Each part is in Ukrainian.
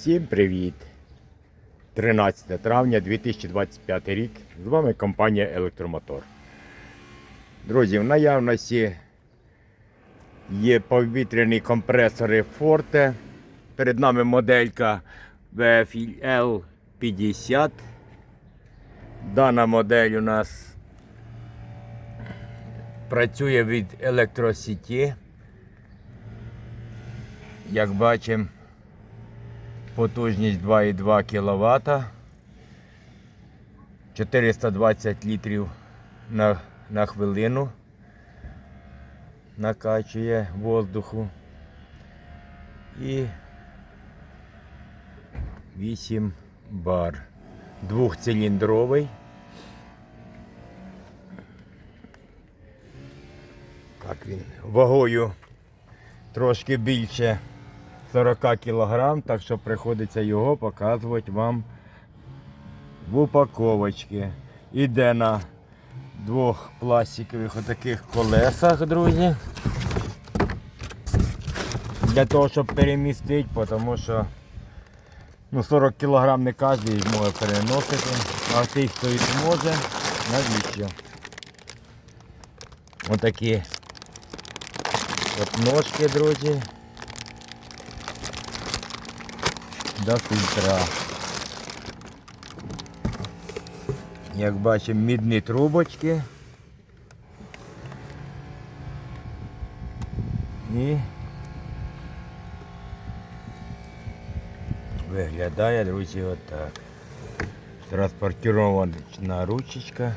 Всім привіт! 13 травня 2025 рік. З вами компанія Електромотор. Друзі, в наявності є повітряні компресори Forte. Перед нами моделька VFL 50. Дана модель у нас працює від електросіті. Як бачимо, потужність 2,2 кВт, 420 літрів на, на хвилину накачує воздуху і 8 бар. Двохциліндровий. Так він вагою трошки більше 40 кг, так що приходиться його показувати вам в упаковочці. Іде на двох пластикових отаких колесах, друзі. Для того, щоб перемістити, тому що ну, 40 кг не кожен зможе переносити, а той, хто і зможе, навіщо? Отакі от ножки, друзі. До фільтра. Як бачимо, мідні трубочки. І виглядає, друзі, отак. Транспортирована ручечка.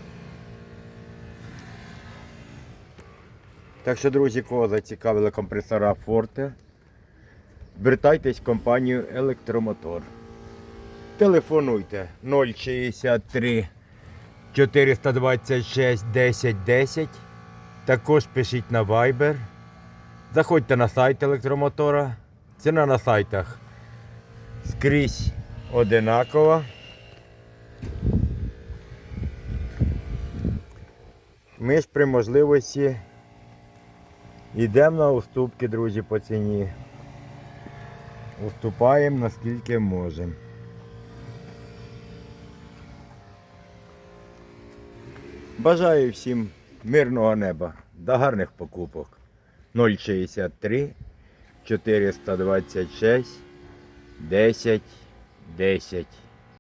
Так що, друзі, кого зацікавили компресора Forte, звертайтесь в компанію Електромотор. Телефонуйте 063 426 10 10. Також пишіть на Viber. Заходьте на сайт електромотора. Ціна на сайтах скрізь одинакова. Ми ж при можливості йдемо на уступки, друзі, по ціні. Уступаємо наскільки можемо. Бажаю всім мирного неба, до гарних покупок. 063 426 10 10